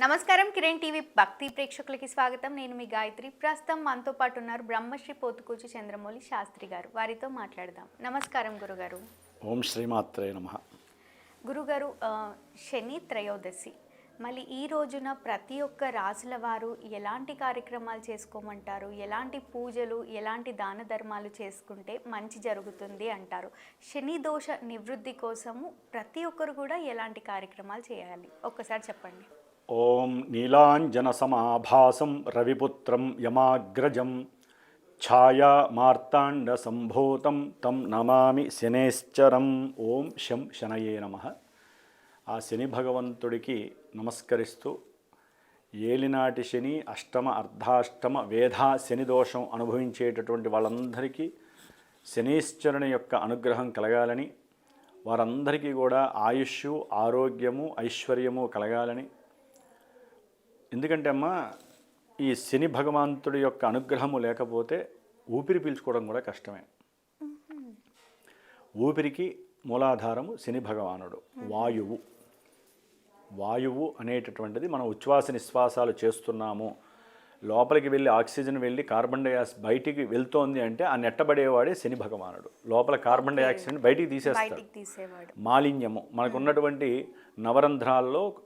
నమస్కారం కిరణ్ టీవీ భక్తి ప్రేక్షకులకి స్వాగతం. నేను మీ గాయత్రి. ప్రస్తుతం మనతో పాటు ఉన్నారు బ్రహ్మశ్రీ పోతుకూచి చంద్రమౌళి శాస్త్రి గారు. వారితో మాట్లాడదాం. నమస్కారం గురుగారు. ఓం శ్రీమాత్రే నమ. గురుగారు శని త్రయోదశి. మళ్ళీ ఈ రోజున ప్రతి ఒక్క రాసుల వారు ఎలాంటి కార్యక్రమాలు చేసుకోమంటారు? ఎలాంటి పూజలు ఎలాంటి దాన ధర్మాలు చేసుకుంటే మంచి జరుగుతుంది అంటారు? శని దోష నివృత్తి కోసము ప్రతి ఒక్కరు కూడా ఎలాంటి కార్యక్రమాలు చేయాలి? ఒక్కసారి చెప్పండి. ఓం నీలాంజనసమాభాసం రవిపుత్రం యమాగ్రజం ఛాయా మార్తాండ సంభూతం తం నమామి శనేశ్చరం. ఓం శం శనయే నమ. ఆ శని భగవంతుడికి నమస్కరిస్తూ ఏలినాటి శని అష్టమ అర్ధాష్టమ వేధా శని దోషం అనుభవించేటటువంటి వాళ్ళందరికీ శనీశ్వరుని యొక్క అనుగ్రహం కలగాలని వారందరికీ కూడా ఆయుష్ ఆరోగ్యము ఐశ్వర్యము కలగాలని ఎందుకంటే అమ్మా ఈ శని భగవంతుడి యొక్క అనుగ్రహము లేకపోతే ఊపిరి పీల్చుకోవడం కూడా కష్టమే. ఊపిరికి మూలాధారము శని భగవానుడు వాయువు. వాయువు అనేటటువంటిది మనం ఉచ్ఛ్వాస నిశ్వాసాలు చేస్తున్నాము. లోపలికి వెళ్ళి ఆక్సిజన్ వెళ్ళి కార్బన్ డైఆక్సైడ్ బయటికి వెళ్తోంది అంటే ఆ నెట్టబడేవాడే శని భగవానుడు. లోపల కార్బన్ డైఆక్సైడ్ బయటికి తీసేస్తాడు. మాలిన్యము. మనకు ఉన్నటువంటి నవరంధ్రాల్లో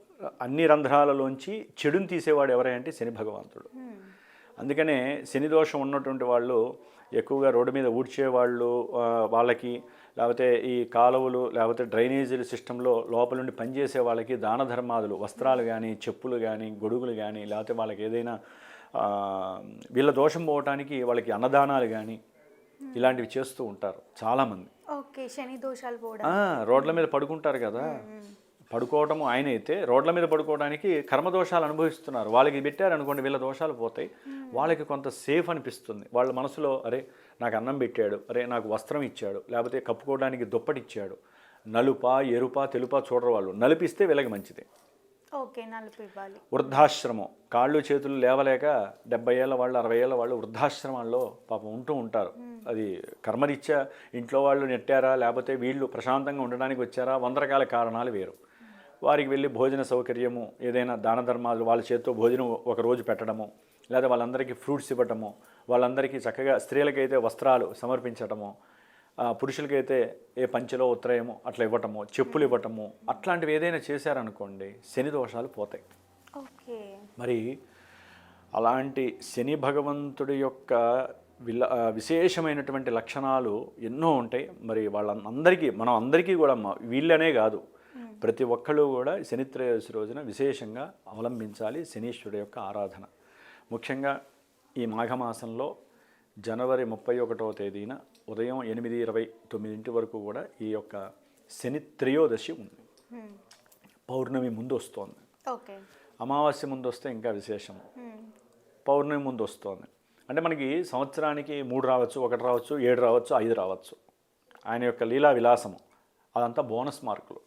అన్ని రంధ్రాలలోంచి చెడుని తీసేవాడు ఎవరంటే శని భగవంతుడు. అందుకనే శని దోషం ఉన్నటువంటి వాళ్ళు ఎక్కువగా రోడ్డు మీద ఊడ్చేవాళ్ళు వాళ్ళకి లేకపోతే ఈ కాలువలు లేకపోతే డ్రైనేజీల సిస్టంలో లోపల నుండి పనిచేసే వాళ్ళకి దాన ధర్మాదులు వస్త్రాలు కానీ చెప్పులు కానీ గొడుగులు కానీ లేకపోతే వాళ్ళకి ఏదైనా వీళ్ళ దోషం పోవటానికి వాళ్ళకి అన్నదానాలు కానీ ఇలాంటివి చేస్తూ ఉంటారు చాలామంది. ఓకే శని దోషాలు రోడ్ల మీద పడుకుంటారు కదా. పడుకోవటం ఆయన అయితే రోడ్ల మీద పడుకోవడానికి కర్మదోషాలు అనుభవిస్తున్నారు. వాళ్ళకి పెట్టారు అనుకోండి వీళ్ళ దోషాలు పోతాయి. వాళ్ళకి కొంత సేఫ్ అనిపిస్తుంది. వాళ్ళ మనసులో అరే నాకు అన్నం పెట్టాడు అరే నాకు వస్త్రం ఇచ్చాడు లేకపోతే కప్పుకోవడానికి దుప్పటి ఇచ్చాడు నలుప ఎరుప తెలుప చూడరు వాళ్ళు. నలిపిస్తే వీళ్ళకి మంచిది. ఓకే వృద్ధాశ్రమం. కాళ్ళు చేతులు లేవలేక డెబ్బై ఏళ్ళ వాళ్ళు అరవై ఏళ్ళ వాళ్ళు వృద్ధాశ్రమాల్లో పాపం ఉంటూ ఉంటారు. అది కర్మరీత్యా ఇంట్లో వాళ్ళు నెట్టారా లేకపోతే వీళ్ళు ప్రశాంతంగా ఉండడానికి వచ్చారా వంద రకాల కారణాలు వేరు. వారికి వెళ్ళి భోజన సౌకర్యము ఏదైనా దాన ధర్మాలు వాళ్ళ చేతితో భోజనం ఒక రోజు పెట్టడము లేదా వాళ్ళందరికీ ఫ్రూట్స్ ఇవ్వటము వాళ్ళందరికీ చక్కగా స్త్రీలకైతే వస్త్రాలు సమర్పించటము పురుషులకైతే ఏ పంచెలో ఉత్తరయమో అట్లా ఇవ్వటము చెప్పులు ఇవ్వటము అట్లాంటివి ఏదైనా చేశారనుకోండి శని దోషాలు పోతాయి. మరి అలాంటి శని భగవంతుడి యొక్క విల విశేషమైనటువంటి లక్షణాలు ఎన్నో ఉంటాయి. మరి వాళ్ళందరికీ మనం అందరికీ కూడా వీళ్ళనే కాదు ప్రతి ఒక్కళ్ళు కూడా శని త్రయోదశి రోజున విశేషంగా అవలంబించాలి శనీశ్వరుడు యొక్క ఆరాధన. ముఖ్యంగా ఈ మాఘమాసంలో జనవరి ముప్పై ఒకటవ తేదీన ఉదయం ఎనిమిది ఇరవై తొమ్మిదింటి వరకు కూడా ఈ యొక్క శని త్రయోదశి ఉంది పౌర్ణమి ముందు వస్తోంది. అమావాస్య ముందు వస్తే ఇంకా విశేషం. పౌర్ణమి ముందు వస్తోంది. అంటే మనకి సంవత్సరానికి మూడు రావచ్చు ఒకటి రావచ్చు ఏడు రావచ్చు ఐదు రావచ్చు. ఆయన యొక్క లీలా విలాసము. అదంతా బోనస్ మార్కులు.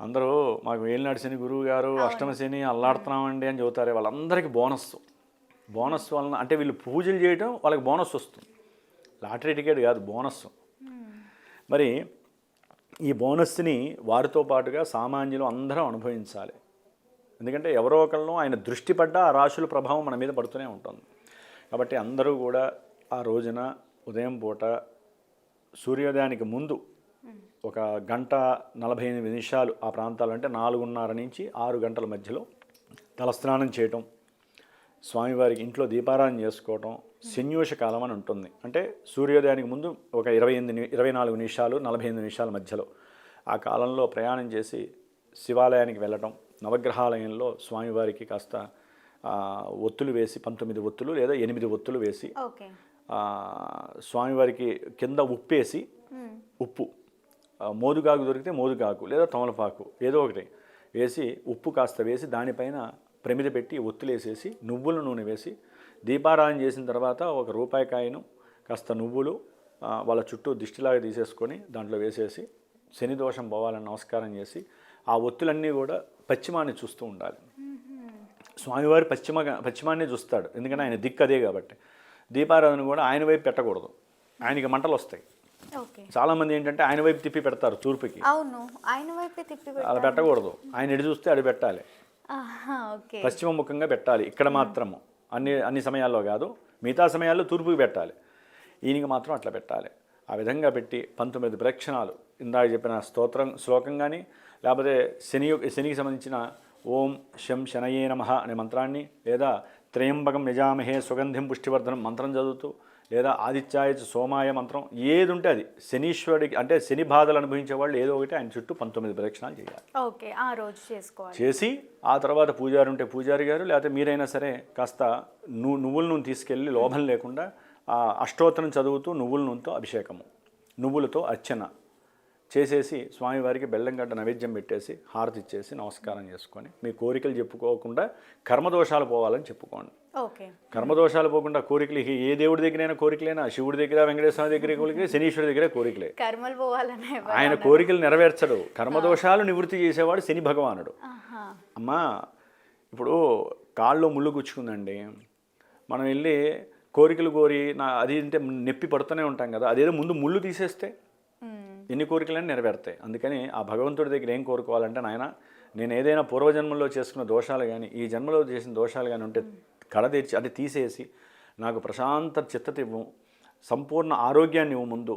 అందరూ మాకు ఏలినాడు శని గురువు గారు అష్టమ శని అల్లాడుతున్నామండి అని చెబుతారే వాళ్ళందరికీ బోనస్. బోనస్ వలన అంటే వీళ్ళు పూజలు చేయడం వాళ్ళకి బోనస్ వస్తుంది. లాటరీ టికెట్ కాదు బోనస్. మరి ఈ బోనస్ని వారితో పాటుగా సామాన్యులు అందరం అనుభవించాలి. ఎందుకంటే ఎవరో ఒకళ్ళు ఆయన దృష్టి పడ్డ ఆ రాశుల ప్రభావం మన మీద పడుతూనే ఉంటుంది. కాబట్టి అందరూ కూడా ఆ రోజున ఉదయం పూట సూర్యోదయానికి ముందు ఒక గంట నలభై ఎనిమిది నిమిషాలు ఆ ప్రాంతాలు అంటే నాలుగున్నర నుంచి ఆరు గంటల మధ్యలో తలస్నానం చేయటం స్వామివారికి ఇంట్లో దీపారాధన చేసుకోవటం శన్యూష కాలం అని ఉంటుంది. అంటే సూర్యోదయానికి ముందు ఒక ఇరవై ఎనిమిది ఇరవై నాలుగు నిమిషాలు నలభై ఎనిమిది నిమిషాల మధ్యలో ఆ కాలంలో ప్రయాణం చేసి శివాలయానికి వెళ్ళటం నవగ్రహాలయంలో స్వామివారికి కాస్త ఒత్తులు వేసి పంతొమ్మిది ఒత్తులు లేదా ఎనిమిది ఒత్తులు వేసి స్వామివారికి కింద ఉప్పేసి ఉప్పు మోదుగాకు దొరికితే మోదుగాకు లేదా తమలపాకు ఏదో ఒకటి వేసి ఉప్పు కాస్త వేసి దానిపైన ప్రమిద పెట్టి ఒత్తులేసేసి నువ్వుల నూనె వేసి దీపారాధన చేసిన తర్వాత ఒక రూపాయి కాయను కాస్త నువ్వులు వాళ్ళ చుట్టూ దిష్టిలాగా తీసేసుకొని దాంట్లో వేసేసి శని దోషం పోవాలని నమస్కారం చేసి ఆ ఒత్తులన్నీ కూడా పశ్చిమాన్ని చూస్తూ ఉండాలి. స్వామివారి పశ్చిమ పశ్చిమాన్ని చూస్తాడు. ఎందుకంటే ఆయన దిక్కు అదే కాబట్టి. దీపారాధన కూడా ఆయన వైపు పెట్టకూడదు. ఆయనకి మంటలు వస్తాయి. ఓకే చాలామంది ఏంటంటే ఆయన వైపు తిప్పి పెడతారు తూర్పుకి. అవును ఆయన వైపే తిప్పి అలా పెట్టకూడదు. ఆయన ఎటు చూస్తే అడు పెట్టాలి. పశ్చిమ ముఖంగా పెట్టాలి. ఇక్కడ మాత్రము. అన్ని అన్ని సమయాల్లో కాదు. మిగతా సమయాల్లో తూర్పుకి పెట్టాలి. ఈయనకి మాత్రం అట్లా పెట్టాలి. ఆ విధంగా పెట్టి పంతొమ్మిది ప్రదక్షిణాలు ఇందాక చెప్పిన స్తోత్రం శ్లోకం కానీ లేకపోతే శని శనికి సంబంధించిన ఓం శం శనయే నమ అనే మంత్రాన్ని లేదా త్రయంబకం నిజామహే సుగంధిం పుష్టివర్ధనం మంత్రం చదువుతూ లేదా ఆదిత్యాయ సోమాయ మంత్రం ఏది ఉంటే అది శనీశ్వరుడికి అంటే శని బాధలు అనుభవించే వాళ్ళు ఏదో ఒకటి ఆయన చుట్టూ పంతొమ్మిది ప్రదక్షిణాలు చేయాలి. ఓకే ఆ రోజు చేసుకోవాలి. చేసి ఆ తర్వాత పూజారి ఉంటే పూజారి గారు లేకపోతే మీరైనా సరే కాస్త ను నువ్వుల నూనె తీసుకెళ్ళి లోభం లేకుండా ఆ అష్టోత్తరం చదువుతూ నువ్వుల నూనెతో అభిషేకము నువ్వులతో అర్చన. చేసేసి స్వామివారికి బెల్లం గడ్డ నైవేద్యం పెట్టేసి హారతి ఇచ్చేసి నమస్కారం చేసుకొని మీ కోరికలు చెప్పుకోకుండా కర్మదోషాలు పోవాలని చెప్పుకోండి. ఓకే. కర్మదోషాలు పోకుండా కోరికలు ఏ దేవుడి దగ్గరైనా కోరికలైనా? శివుడి దగ్గర వెంకటేశ్వర దగ్గర కోరికలే శనీశ్వరి దగ్గర కోరికలే. కర్మలు పోవాలనే ఆయన కోరికలు నెరవేర్చడు. కర్మదోషాలు నివృత్తి చేసేవాడు శని భగవానుడు. అమ్మా ఇప్పుడు కాల్లో ముళ్ళు గుచ్చుకుందండి. మనం వెళ్ళి కోరికలు కోరి నా అది అంటే నొప్పి పడుతూనే ఉంటాం కదా అదేదో ముందు ముళ్ళు తీసేస్తే. ఎన్ని కోరికలైనా నెరవేరుతాయి. అందుకని ఆ భగవంతుడి దగ్గర ఏం కోరుకోవాలంటే నాయన నేను ఏదైనా పూర్వజన్మలో చేసుకున్న దోషాలు కానీ ఈ జన్మలో చేసిన దోషాలు కానీ ఉంటే కడ తెరిచి అది తీసేసి నాకు ప్రశాంత చిత్తత ఇవ్వు సంపూర్ణ ఆరోగ్యాన్ని ఇవ్వు ముందు.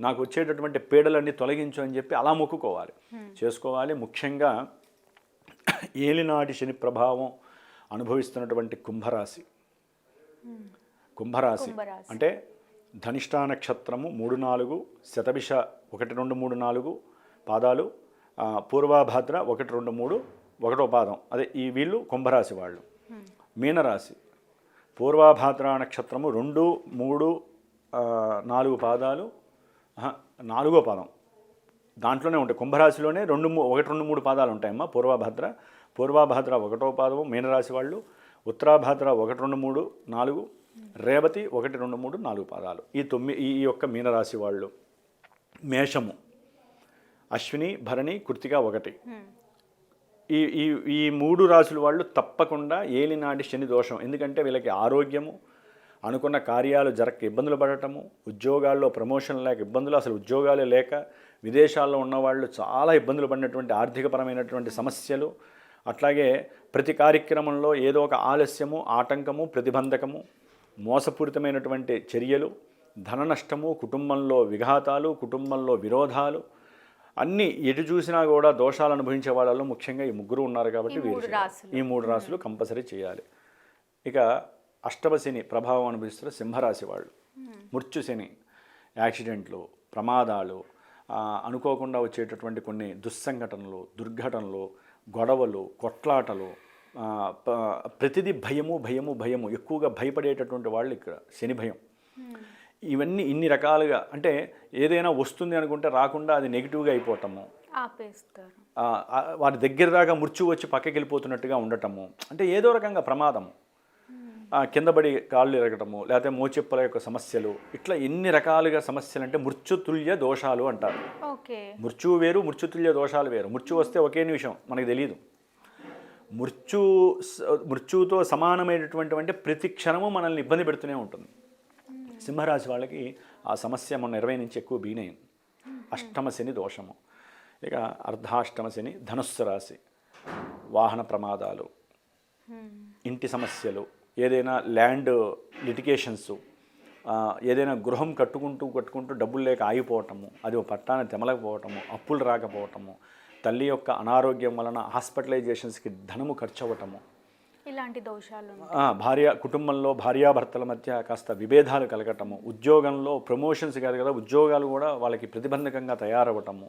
నాకు వచ్చేటటువంటి పీడలన్నీ తొలగించు అని చెప్పి అలా మొక్కుకోవాలి. చేసుకోవాలి. ముఖ్యంగా ఏలినాటి శని ప్రభావం అనుభవిస్తున్నటువంటి కుంభరాశి. కుంభరాశి. అంటే ధనిష్టా నక్షత్రము మూడు నాలుగు శతభిష ఒకటి రెండు మూడు నాలుగు పాదాలు పూర్వాభాద్ర ఒకటి రెండు మూడు ఒకటో పాదం. అదే ఈ వీళ్ళు కుంభరాశి వాళ్ళు. మీనరాశి. పూర్వాభాద్ర నక్షత్రము రెండు మూడు నాలుగు పాదాలు నాలుగో పాదం. దాంట్లోనే ఉంటాయి. కుంభరాశిలోనే రెండు ఒకటి రెండు మూడు పాదాలు ఉంటాయమ్మా. పూర్వభద్ర పూర్వభద్ర ఒకటో పాదము మీనరాశి వాళ్ళు. ఉత్తరాభద్ర ఒకటి రెండు మూడు నాలుగు రేవతి ఒకటి రెండు మూడు నాలుగు పాదాలు. ఈ తొమ్మిది ఈ యొక్క మీనరాశి వాళ్ళు మేషము అశ్విని భరణి కృతిక ఒకటి. ఈ ఈ ఈ మూడు రాసుల వాళ్ళు తప్పకుండా ఏలినాటి శని దోషం. ఎందుకంటే వీళ్ళకి ఆరోగ్యము అనుకున్న కార్యాలు జరగక ఇబ్బందులు పడటము ఉద్యోగాల్లో ప్రమోషన్ లేక ఇబ్బందులు అసలు ఉద్యోగాలే లేక విదేశాల్లో ఉన్నవాళ్ళు చాలా ఇబ్బందులు పడినటువంటి ఆర్థికపరమైనటువంటి సమస్యలు. అట్లాగే ప్రతి కార్యక్రమంలో ఏదో ఒక ఆలస్యము ఆటంకము ప్రతిబంధకము మోసపూరితమైనటువంటి చర్యలు ధన నష్టము కుటుంబంలో విఘాతాలు కుటుంబంలో విరోధాలు అన్నీ ఎటు చూసినా కూడా దోషాలు అనుభవించే వాళ్ళలో ముఖ్యంగా ఈ ముగ్గురు ఉన్నారు కాబట్టి వీరు. ఈ మూడు రాశులు కంపల్సరీ చేయాలి. ఇక అష్టమ శని ప్రభావం అనుభవిస్తున్న సింహరాశి వాళ్ళు. మృత్యు శని యాక్సిడెంట్లు ప్రమాదాలు అనుకోకుండా వచ్చేటటువంటి కొన్ని దుస్సంఘటనలు దుర్ఘటనలు గొడవలు కొట్లాటలు ప్రతిదీ భయము భయము భయము ఎక్కువగా భయపడేటటువంటి వాళ్ళు ఇక్కడ శని భయం. ఇవన్నీ ఇన్ని రకాలుగా అంటే ఏదైనా వస్తుంది అనుకుంటే రాకుండా అది నెగిటివ్గా అయిపోవటము వారి దగ్గర దాకా మృత్యు వచ్చి పక్కకి వెళ్ళిపోతున్నట్టుగా ఉండటము. అంటే ఏదో రకంగా ప్రమాదము ఆ, కింద పడి కాళ్ళు ఎరగటము లేకపోతే మోచెప్పల యొక్క సమస్యలు ఇట్లా ఎన్ని రకాలుగా సమస్యలు అంటే మృత్యుతుల్య దోషాలు అంటారు. ఓకే. మృత్యువు వేరు మృత్యుతుల్య దోషాలు వేరు. మృత్యు వస్తే ఒకే నిమిషం మనకు తెలియదు మృత్యు స- సమానమైనటువంటి ప్రతి క్షణము మనల్ని ఇబ్బంది పెడుతూనే ఉంటుంది. సింహరాశి వాళ్ళకి ఆ సమస్య మొన్న ఇరవై నుంచి ఎక్కువ బీనైంది. అష్టమ శని దోషము. ఇక అర్ధాష్టమ శని ధనుస్సు రాశి. వాహన ప్రమాదాలు. ఇంటి సమస్యలు. ఏదైనా ల్యాండ్ లిటికేషన్స్ ఏదైనా గృహం కట్టుకుంటూ కట్టుకుంటూ డబ్బులు లేక ఆగిపోవటము. అది ఒక పట్టాన తెమలకపోవటము. అప్పులు రాకపోవటము. తల్లి యొక్క అనారోగ్యం వలన హాస్పిటలైజేషన్స్కి ధనము ఖర్చు అవ్వటము ఇలాంటి దోషాలు భార్య కుటుంబంలో భార్యాభర్తల మధ్య కాస్త విభేదాలు కలగటము ఉద్యోగంలో ప్రమోషన్స్ కాదు కదా ఉద్యోగాలు కూడా వాళ్ళకి ప్రతిబంధకంగా తయారవ్వటము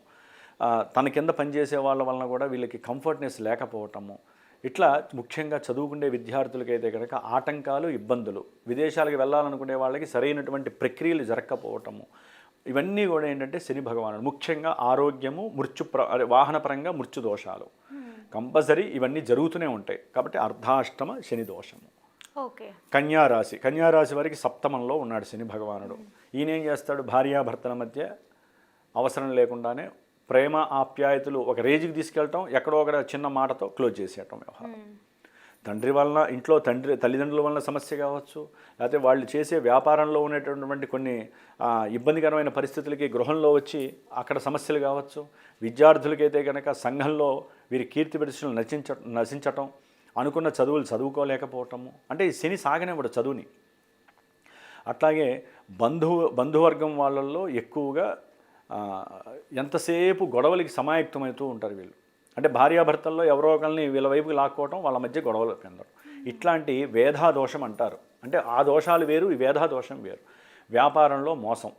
తన కింద పనిచేసే వాళ్ళ వలన కూడా వీళ్ళకి కంఫర్ట్నెస్ లేకపోవటము. ఇట్లా ముఖ్యంగా చదువుకునే విద్యార్థులకైతే కనుక ఆటంకాలు ఇబ్బందులు విదేశాలకు వెళ్ళాలనుకునే వాళ్ళకి సరైనటువంటి ప్రక్రియలు జరగకపోవటము ఇవన్నీ కూడా ఏంటంటే శని భగవానుడు. ముఖ్యంగా ఆరోగ్యము మృత్యు ప్ర వాహనపరంగా మృత్యు దోషాలు. కంపల్సరీ ఇవన్నీ జరుగుతూనే ఉంటాయి. కాబట్టి అర్ధాష్టమ శని దోషము. ఓకే. కన్యారాశి. కన్యారాశి వారికి సప్తమంలో ఉన్నాడు శని భగవానుడు. ఈయన ఏం చేస్తాడు? భార్యాభర్తల మధ్య అవసరం లేకుండానే ప్రేమ ఆప్యాయతలు ఒక రేంజ్కి తీసుకెళ్ళటం ఎక్కడో ఒక చిన్న మాటతో క్లోజ్ చేసేయటం వ్యవహారం. తండ్రి వలన ఇంట్లో తండ్రి తల్లిదండ్రుల వలన సమస్య కావచ్చు లేకపోతే వాళ్ళు చేసే వ్యాపారంలో ఉండేటటువంటి కొన్ని ఇబ్బందికరమైన పరిస్థితులకి గృహంలో వచ్చి అక్కడ సమస్యలు కావచ్చు విద్యార్థులకైతే కనుక సంఘంలో వీరి కీర్తి ప్రతిష్టలు నశించ నశించటం అనుకున్న చదువులు చదువుకోలేకపోవటము అంటే ఈ శని సాగనివ్వడు చదువుని. అట్లాగే బంధువు బంధువర్గం వాళ్ళల్లో ఎక్కువగా ఎంతసేపు గొడవలకి సమాయుక్తమవుతూ ఉంటారు వీళ్ళు. అంటే భార్యాభర్తల్లో ఎవరో ఒకరిని వీళ్ళ వైపుకి లాక్కోవటం వాళ్ళ మధ్య గొడవలు పెందడం ఇట్లాంటి వేధా దోషం అంటారు. అంటే ఆ దోషాలు వేరు ఈ వేధా దోషం వేరు. వ్యాపారంలో మోసం.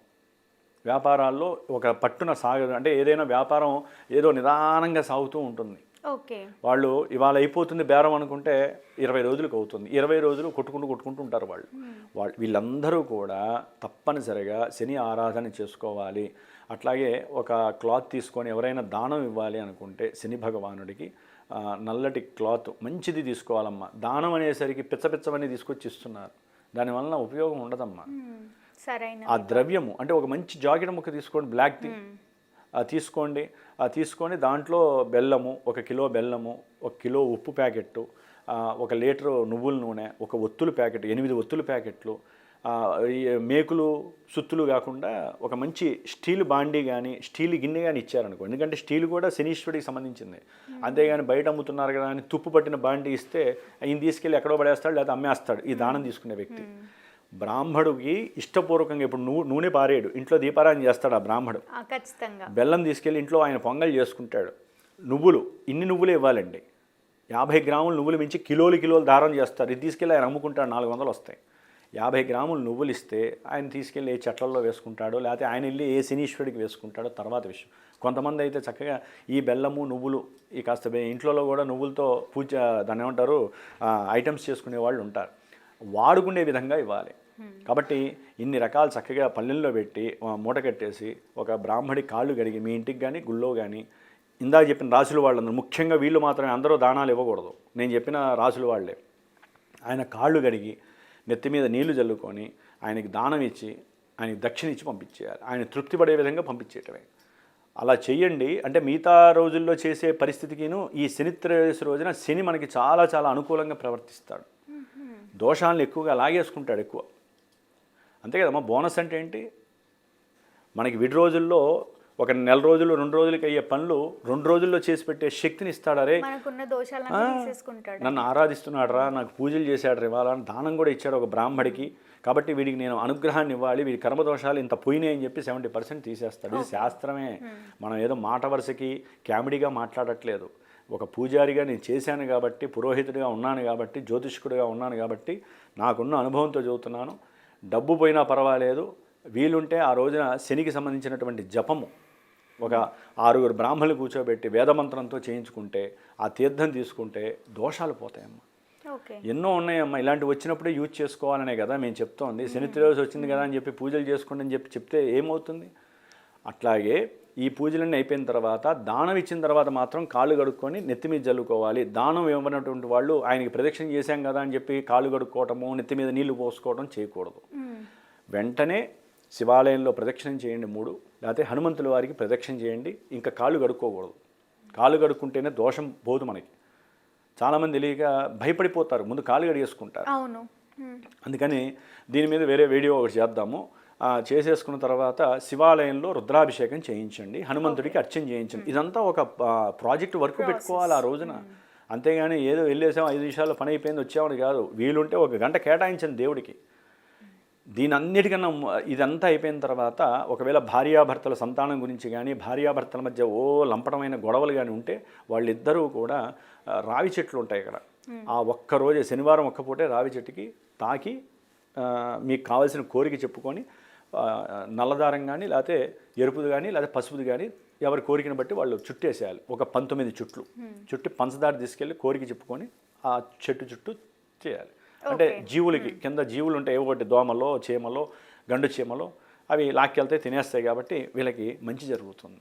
వ్యాపారాల్లో ఒక పట్టున సాగదు. అంటే ఏదైనా వ్యాపారం ఏదో నిదానంగా సాగుతూ ఉంటుంది. వాళ్ళు ఇవాళ అయిపోతుంది బేరం అనుకుంటే ఇరవై రోజులకు అవుతుంది. ఇరవై రోజులు కొట్టుకుంటూ కొట్టుకుంటూ ఉంటారు వాళ్ళు. వాళ్ళు వీళ్ళందరూ కూడా తప్పనిసరిగా శని ఆరాధన చేసుకోవాలి. అట్లాగే ఒక క్లాత్ తీసుకొని ఎవరైనా దానం ఇవ్వాలి అనుకుంటే శని భగవానుడికి నల్లటి క్లాత్ మంచిది తీసుకోవాలమ్మా. దానం అనేసరికి పిచ్చపిచ్చవన్నీ తీసుకొచ్చి ఇస్తున్నారు. దానివలన ఉపయోగం ఉండదమ్మా. మ్మ్. సరైన ఆ ద్రవ్యము అంటే ఒక మంచి జాకెట్ ముక్క తీసుకోండి బ్లాక్ది. ఆ తీసుకోండి. తీసుకొని దాంట్లో బెల్లము ఒక కిలో బెల్లము ఒక కిలో ఉప్పు ప్యాకెట్టు ఒక లీటరు నువ్వుల నూనె ఒక ఒత్తుల ప్యాకెట్ ఎనిమిది ఒత్తుల ప్యాకెట్లు మేకులు సుత్తులు కాకుండా ఒక మంచి స్టీల్ బాండీ కానీ స్టీల్ గిన్నె కానీ ఇచ్చారనుకో ఎందుకంటే స్టీల్ కూడా శనీశ్వరుడికి సంబంధించింది. అంతేగాని బయట అమ్ముతున్నారు కదా అని తుప్పు పట్టిన బాండీ ఇస్తే ఈయన తీసుకెళ్ళి ఎక్కడో పడేస్తాడు లేదా అమ్మేస్తాడు ఈ దానం తీసుకునే వ్యక్తి. బ్రాహ్మడుకి ఇష్టపూర్వకంగా ఇప్పుడు నూ నూనె పారేయడు ఇంట్లో దీపారాయణ చేస్తాడు ఆ బ్రాహ్మడు. ఖచ్చితంగా. బెల్లం తీసుకెళ్ళి ఇంట్లో ఆయన పొంగల్ చేసుకుంటాడు. నువ్వులు ఇన్ని నువ్వులు ఇవ్వాలండి. యాభై గ్రాములు నువ్వులు మించి కిలోలు కిలోలు దారం చేస్తారు. ఇది తీసుకెళ్ళి ఆయన అమ్ముకుంటాడు నాలుగు వందలు వస్తాయి. యాభై గ్రాములు నువ్వులు ఇస్తే ఆయన తీసుకెళ్ళి ఏ చెట్లలో వేసుకుంటాడో లేకపోతే ఆయన వెళ్ళి ఏ శనీశ్వరుడికి వేసుకుంటాడో తర్వాత విషయం. కొంతమంది అయితే చక్కగా ఈ బెల్లము నువ్వులు ఈ కాస్త ఇంట్లో కూడా నువ్వులతో పూజ దాన్ని ఏమంటారు ఐటమ్స్ చేసుకునే వాళ్ళు ఉంటారు. వాడుకునే విధంగా ఇవ్వాలి. కాబట్టి ఇన్ని రకాలు చక్కగా పల్లెల్లో పెట్టి మూట కట్టేసి ఒక బ్రాహ్మడి కాళ్ళు కడిగి మీ ఇంటికి కానీ గుళ్ళో కానీ ఇందాక చెప్పిన రాసుల వాళ్ళందరూ ముఖ్యంగా వీళ్ళు మాత్రమే అందరూ దానాలు ఇవ్వకూడదు. నేను చెప్పిన రాసుల వాళ్ళే. ఆయన కాళ్ళు కడిగి నెత్తి మీద నీళ్ళు చల్లుకొని ఆయనకి దానం ఇచ్చి ఆయనకి దక్షిణ ఇచ్చి పంపించేయాలి. ఆయన తృప్తి పడే విధంగా పంపించేయటమే. అలా చెయ్యండి. అంటే మిగతా రోజుల్లో చేసే పరిస్థితికిను ఈ శనిత్రయోదశి రోజున శని మనకి చాలా చాలా అనుకూలంగా ప్రవర్తిస్తాడు. దోషాలను ఎక్కువగా లాగేసుకుంటాడు ఎక్కువ. అంతే కదమ్మా బోనస్ అంటే ఏంటి? మనకి విడి రోజుల్లో ఒక నెల రోజులు రెండు రోజులకి అయ్యే పనులు రెండు రోజుల్లో చేసి పెట్టే శక్తిని ఇస్తాడు? అరే మనకున్న దోషాలను తీసేసుకుంటాడు. నన్ను ఆరాధిస్తున్నాడు రా నాకు పూజలు చేశాడు ఇవాళ దానం కూడా ఇచ్చాడు ఒక బ్రాహ్మడికి. కాబట్టి వీడికి నేను అనుగ్రహాన్ని ఇవ్వాలి వీడి కర్మదోషాలు ఇంత పోయినాయి అని చెప్పి సెవెంటీ పర్సెంట్ తీసేస్తాడు. ఇది శాస్త్రమే. మనం ఏదో మాట వరుసకి కామెడీగా మాట్లాడట్లేదు. ఒక పూజారిగా నేను చేశాను కాబట్టి పురోహితుడిగా ఉన్నాను కాబట్టి జ్యోతిష్కుడిగా ఉన్నాను కాబట్టి నాకున్న అనుభవంతో చదువుతున్నాను డబ్బు పోయినా పర్వాలేదు. వీలుంటే ఆ రోజున శనికి సంబంధించినటువంటి జపము. ఒక ఆరుగురు బ్రాహ్మణులు కూర్చోబెట్టి వేదమంత్రంతో చేయించుకుంటే ఆ తీర్థం తీసుకుంటే దోషాలు పోతాయమ్మా. ఓకే. ఎన్నో ఉన్నాయమ్మా. ఇలాంటివి వచ్చినప్పుడే యూజ్ చేసుకోవాలనే కదా మేము చెప్తోంది. శని త్రయోదశి వచ్చింది కదా అని చెప్పి పూజలు చేసుకోండి అని చెప్పి చెప్తే ఏమవుతుంది? అట్లాగే ఈ పూజలన్నీ అయిపోయిన తర్వాత దానం ఇచ్చిన తర్వాత మాత్రం కాళ్ళు కడుక్కొని నెత్తి మీద జల్లుకోవాలి. దానం ఇవ్వనటువంటి వాళ్ళు ఆయనకి ప్రదక్షిణ చేశాం కదా అని చెప్పి కాళ్ళు కడుక్కోవటము నెత్తి మీద నీళ్ళు పోసుకోవడం చేయకూడదు. వెంటనే శివాలయంలో ప్రదక్షిణం చేయండి మూడు లేకపోతే హనుమంతుల వారికి ప్రదక్షిణ చేయండి. ఇంకా కాళ్ళు కడుక్కోకూడదు. కాళ్ళు కడుక్కుంటేనే దోషం పోదు మనకి. చాలామంది తెలియక భయపడిపోతారు. ముందు కాళ్ళు కడిగేసుకుంటారు. అందుకని దీని మీద వేరే వీడియో ఒకటి చేద్దాము. చేసేసుకున్న తర్వాత శివాలయంలో రుద్రాభిషేకం చేయించండి హనుమంతుడికి అర్చన చేయించండి. ఇదంతా ఒక ప్రాజెక్ట్ వర్క్ పెట్టుకోవాలి ఆ రోజున. అంతేగాని ఏదో వెళ్ళేసాం ఐదు నిమిషాల్లో పని అయిపోయింది వచ్చామని కాదు. వీలుంటే ఒక గంట కేటాయించండి దేవుడికి. దీని అన్నిటికన్నా ఇదంతా అయిపోయిన తర్వాత ఒకవేళ భార్యాభర్తల సంతానం గురించి కానీ భార్యాభర్తల మధ్య ఓ లంపటమైన గొడవలు కానీ ఉంటే వాళ్ళిద్దరూ కూడా రావి చెట్లు ఉంటాయి ఇక్కడ. ఆ ఒక్క రోజే శనివారం ఒక్క పూటే రావి చెట్టుకి తాకి మీకు కావాల్సిన కోరిక చెప్పుకొని నల్లదారం కానీ లేకపోతే ఎరుపుది కానీ లేకపోతే పసుపుది కానీ ఎవరి కోరికను బట్టి వాళ్ళు చుట్టేసేయాలి. ఒక పంతొమ్మిది చుట్లు. చుట్టి పంచదార తీసుకెళ్ళి కోరిక చెప్పుకొని ఆ చెట్టు చుట్టూ చేయాలి. అంటే జీవులకి కింద జీవులు ఉంటాయి ఒకటి దోమలో చీమలో గండు చీమలో అవి లాక్కెళ్తే తినేస్తాయి కాబట్టి వీళ్ళకి మంచి జరుగుతుంది.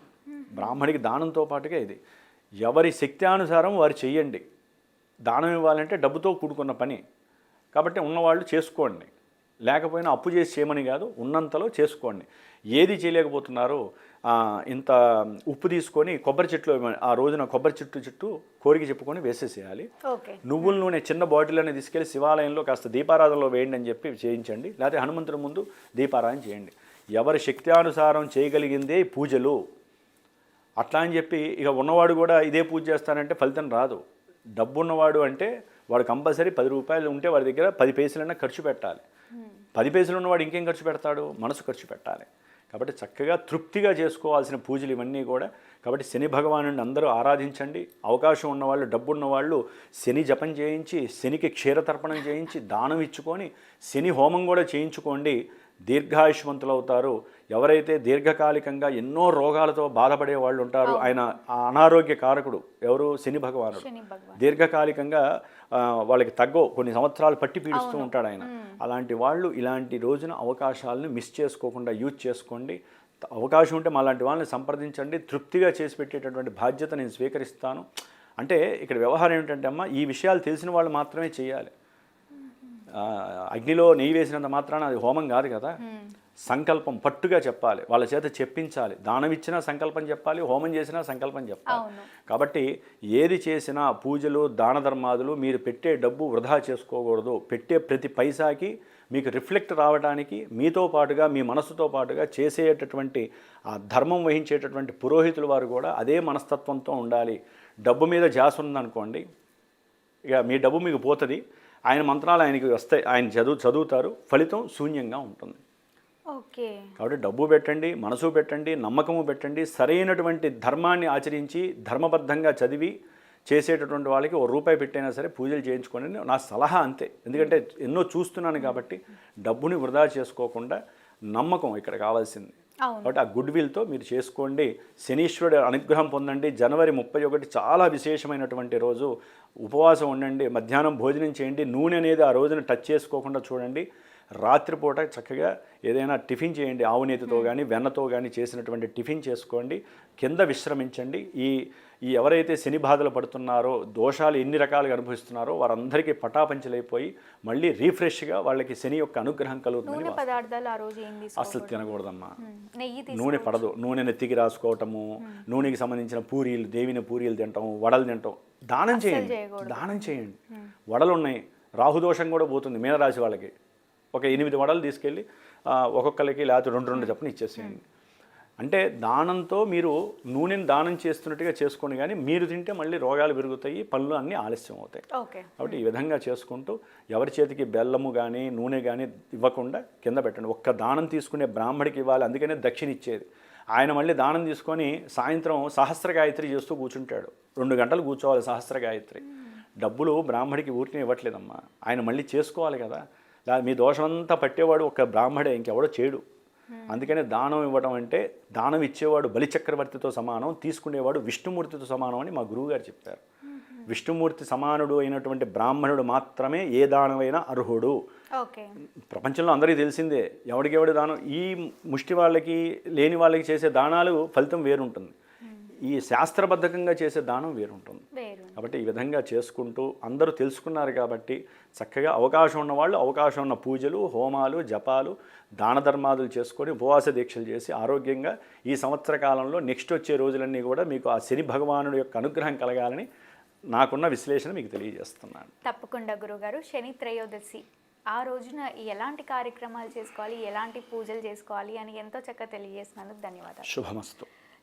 బ్రాహ్మడికి దానంతో పాటుగా ఇది. ఎవరి శక్త్యానుసారం వారు చెయ్యండి. దానం ఇవ్వాలంటే డబ్బుతో కూడుకున్న పని. కాబట్టి ఉన్నవాళ్ళు చేసుకోండి. లేకపోయినా అప్పు చేసి చేయమని కాదు ఉన్నంతలో చేసుకోండి. ఏది చేయలేకపోతున్నారు ఇంత ఉప్పు తీసుకొని కొబ్బరి చెట్లు ఆ రోజున కొబ్బరి చెట్టు చుట్టూ కోరిక చెప్పుకొని వేసేసేయాలి. నువ్వుల నూనె చిన్న బాటిల్ అనేది తీసుకెళ్ళి శివాలయంలో కాస్త దీపారాధనలో వేయండి అని చెప్పి చేయించండి. లేకపోతే హనుమంతుడి ముందు దీపారాధన చేయండి. ఎవరి శక్త్యానుసారం చేయగలిగిందే పూజలు. అట్లా అని చెప్పి ఇక ఉన్నవాడు కూడా ఇదే పూజ చేస్తానంటే ఫలితం రాదు. డబ్బు ఉన్నవాడు అంటే వాడు కంపల్సరీ పది రూపాయలు ఉంటే వాడి దగ్గర పది పైసలైనా ఖర్చు పెట్టాలి. పది పైసలు ఉన్నవాడు ఇంకేం ఖర్చు పెడతాడు? మనసు ఖర్చు పెట్టాలి. కాబట్టి చక్కగా తృప్తిగా చేసుకోవాల్సిన పూజలు ఇవన్నీ కూడా. కాబట్టి శని భగవాను అందరూ ఆరాధించండి. అవకాశం ఉన్నవాళ్ళు డబ్బు ఉన్నవాళ్ళు శని జపం చేయించి శనికి క్షీరతర్పణం చేయించి దానం ఇచ్చుకొని శని హోమం కూడా చేయించుకోండి. దీర్ఘాయుష్మంతులు అవుతారు. ఎవరైతే దీర్ఘకాలికంగా ఎన్నో రోగాలతో బాధపడే వాళ్ళు ఉంటారు ఆయన అనారోగ్య కారకుడు ఎవరు? శని భగవానుడు. దీర్ఘకాలికంగా వాళ్ళకి తగ్గో కొన్ని సంవత్సరాలు పట్టి పీడిస్తూ ఉంటాడు ఆయన. అలాంటి వాళ్ళు ఇలాంటి రోజున అవకాశాలను మిస్ చేసుకోకుండా యూజ్ చేసుకోండి. అవకాశం ఉంటే మాలాంటి వాళ్ళని సంప్రదించండి. తృప్తిగా చేసి పెట్టేటటువంటి బాధ్యత నేను స్వీకరిస్తాను. అంటే ఇక్కడ వ్యవహారం ఏంటంటే అమ్మ ఈ విషయాలు తెలిసిన వాళ్ళు మాత్రమే చేయాలి. అగ్నిలో నెయ్యి వేసినంత మాత్రాన అది హోమం కాదు కదా. సంకల్పం పట్టుగా చెప్పాలి. వాళ్ళ చేత చెప్పించాలి. దానం ఇచ్చినా సంకల్పం చెప్పాలి. హోమం చేసినా సంకల్పం చెప్పాలి. కాబట్టి ఏది చేసినా పూజలు దాన ధర్మాదులు మీరు పెట్టే డబ్బు వృధా చేసుకోకూడదు. పెట్టే ప్రతి పైసాకి మీకు రిఫ్లెక్ట్ రావడానికి మీతో పాటుగా మీ మనసుతో పాటుగా చేసేటటువంటి ఆ ధర్మం వహించేటటువంటి పురోహితుల వారు కూడా అదే మనస్తత్వంతో ఉండాలి. డబ్బు మీద జాస ఉందనుకోండి ఇక మీ డబ్బు మీకు పోతుంది. ఆయన మంత్రాలు ఆయనకి వస్తాయి. ఆయన చదువు చదువుతారు. ఫలితం శూన్యంగా ఉంటుంది. కాబట్టి డబ్బు పెట్టండి మనసు పెట్టండి నమ్మకము పెట్టండి సరైనటువంటి ధర్మాన్ని ఆచరించి ధర్మబద్ధంగా చదివి చేసేటటువంటి వాళ్ళకి ఓ రూపాయి పెట్టైనా సరే పూజలు చేయించుకోండి నా సలహా అంతే. ఎందుకంటే ఎన్నో చూస్తున్నాను కాబట్టి డబ్బుని వృధా చేసుకోకుండా నమ్మకం ఇక్కడ కావాల్సింది. కాబట్టి ఆ గుడ్ విల్తో మీరు చేసుకోండి. శనీశ్వరుడు అనుగ్రహం పొందండి. జనవరి ముప్పై ఒకటి చాలా విశేషమైనటువంటి రోజు. ఉపవాసం ఉండండి మధ్యాహ్నం భోజనం చేయండి. నూనె అనేది ఆ రోజున టచ్ చేసుకోకుండా చూడండి. రాత్రిపూట చక్కగా ఏదైనా టిఫిన్ చేయండి ఆవు నేతితో కానీ వెన్నతో కానీ చేసినటువంటి టిఫిన్ చేసుకోండి. కింద విశ్రమించండి. ఈ ఈ ఎవరైతే శని బాధలు పడుతున్నారో దోషాలు ఎన్ని రకాలుగా అనుభవిస్తున్నారో వారందరికీ పటాపంచలైపోయి మళ్ళీ రీఫ్రెష్గా వాళ్ళకి శని యొక్క అనుగ్రహం ఏం అసలు తినకూడదమ్మా. నూనె పడదు. నూనె నెత్తికి రాసుకోవటము నూనెకి సంబంధించిన పూరీలు దేవిని పూరీలు తింటాం వడలు తింటాం దానం చేయండి. దానం చేయండి. వడలు ఉన్నాయి రాహుదోషం కూడా పోతుంది మీనరాశి వాళ్ళకి. ఒక ఎనిమిది వడలు తీసుకెళ్ళి ఒక్కొక్కరికి లేకపోతే రెండు రెండు చప్పున ఇచ్చేసేయండి. అంటే దానంతో మీరు నూనెని దానం చేస్తున్నట్టుగా చేసుకోండి కానీ మీరు తింటే మళ్ళీ రోగాలు పెరుగుతాయి పనులు అన్నీ ఆలస్యం అవుతాయి. ఓకే. కాబట్టి ఈ విధంగా చేసుకుంటూ ఎవరి చేతికి బెల్లము కానీ నూనె కానీ ఇవ్వకుండా కింద పెట్టండి. ఒక్క దానం తీసుకునే బ్రాహ్మడికి ఇవ్వాలి అందుకనే దక్షిణ ఇచ్చేది. ఆయన మళ్ళీ దానం తీసుకొని సాయంత్రం సహస్ర గాయత్రి చేస్తూ కూర్చుంటాడు. రెండు గంటలు కూర్చోవాలి సహస్ర గాయత్రి. డబ్బులు బ్రాహ్మడికి ఊరిని ఇవ్వట్లేదమ్మా. ఆయన మళ్ళీ చేసుకోవాలి కదా. లా- మీ దోషమంతా పట్టేవాడు ఒక బ్రాహ్మడే ఇంకెవడో చేయడు అందుకనే దానం ఇవ్వడం అంటే దానం ఇచ్చేవాడు బలిచక్రవర్తితో సమానం తీసుకునేవాడు విష్ణుమూర్తితో సమానం అని మా గురువుగారు చెప్పారు విష్ణుమూర్తి సమానుడు అయినటువంటి బ్రాహ్మణుడు మాత్రమే ఏ దానమైనా అర్హుడు. ప్రపంచంలో అందరికీ తెలిసిందే ఎవడికి ఎవడి దానం ఈ ముష్టి వాళ్ళకి లేని వాళ్ళకి చేసే దానాలు ఫలితం వేరుంటుంది. ఈ శాస్త్రబద్ధకంగా చేసే దానం వేరుంటుంది. వేరు. కాబట్టి ఈ విధంగా చేసుకుంటూ అందరూ తెలుసుకున్నారు కాబట్టి చక్కగా అవకాశం ఉన్న వాళ్ళు అవకాశం ఉన్న పూజలు హోమాలు జపాలు దాన ధర్మాదులు చేసుకొని ఉపవాస దీక్షలు చేసి ఆరోగ్యంగా ఈ సంవత్సర కాలంలో నెక్స్ట్ వచ్చే రోజులన్నీ కూడా మీకు ఆ శని భగవానుడి యొక్క అనుగ్రహం కలగాలని నాకున్న విశ్లేషణ మీకు తెలియజేస్తున్నాను. తప్పకుండా గురుగారు. శని త్రయోదశి. ఆ రోజున ఎలాంటి కార్యక్రమాలు చేసుకోవాలి ఎలాంటి పూజలు చేసుకోవాలి అని ఎంతో చక్కగా తెలియజేసినందుకు ధన్యవాదాలు. శుభమస్తు.